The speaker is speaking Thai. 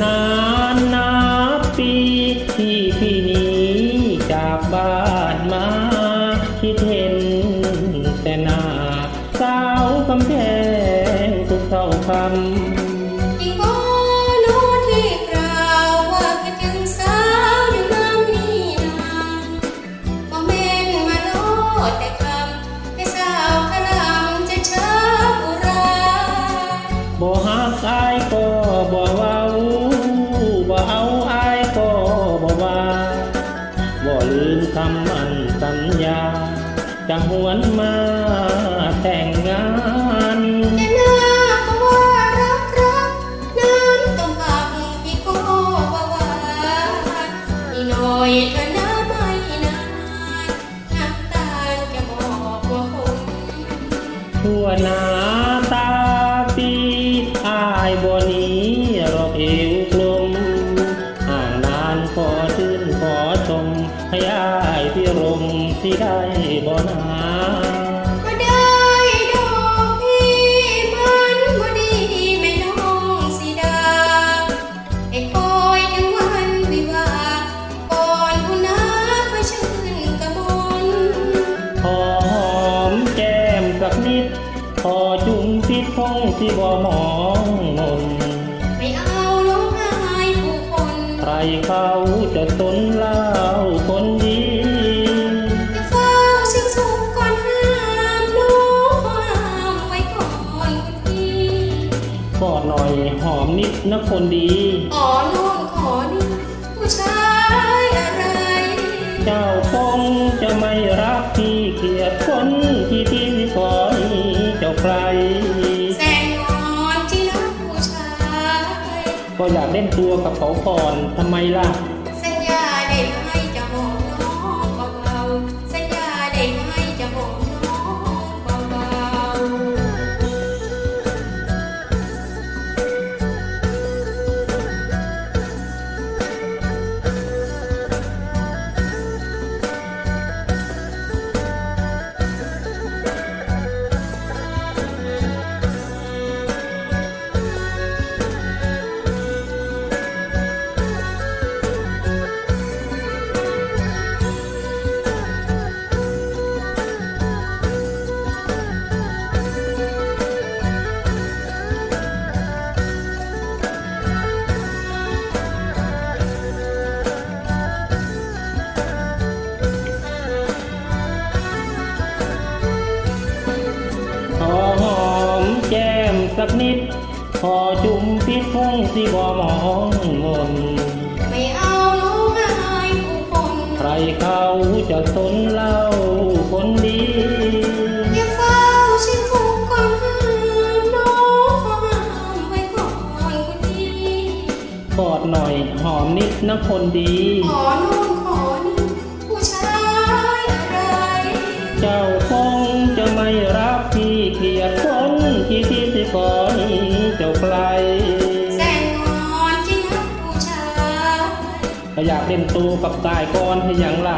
นานนับปีที่พี่หนี้จากบ้านมาคิด จะหวนมาแต่งงานแต่หน้าก็ว่ารักรักน้ำต้องหักพี่ก็ว่าหวานอีน้อย มที่ได้บ่นาก็ได้ดอกพี่มันบ่ดีแม่น้องสีดาไอ้คอยถึงวันวิวาห์ก่อนคุณนาค่อยชื่นกระมนขอหอมแก้มสักนิดขอจุ่มพิษคงสิบ่มองมนไม่เอาน้องอายผู้คนใครเขาจะสนเล่า หน่อยหอมนิดนะคนดี อ๋อน้องขอนี่ผู้ชายอะไร เจ้าคงจะไม่รักพี่เกลียดคนที่ที่คอยเจ้าใคร แสงนอนที่รักผู้ชาย ก็อยากเล่นตัวกับเขาก่อนทำไมล่ะ นิดขอจุ่มพิษคงสิบ่มองมนไม่เอาน้องอายผู้คนใครเขาจะสนเล่าคนดีอย่าเฝ้าชิงคุกก่อนห้ามน้องขอห้ามไว้ก่อนคุณพี่กอดหน่อยหอมนิดนะคนดีขอนู่นขอนี่ผู้ชายอะไรเจ้า ถ้ายก็อยากเล่นตัวกับตายก่อนให้ยังล่ะ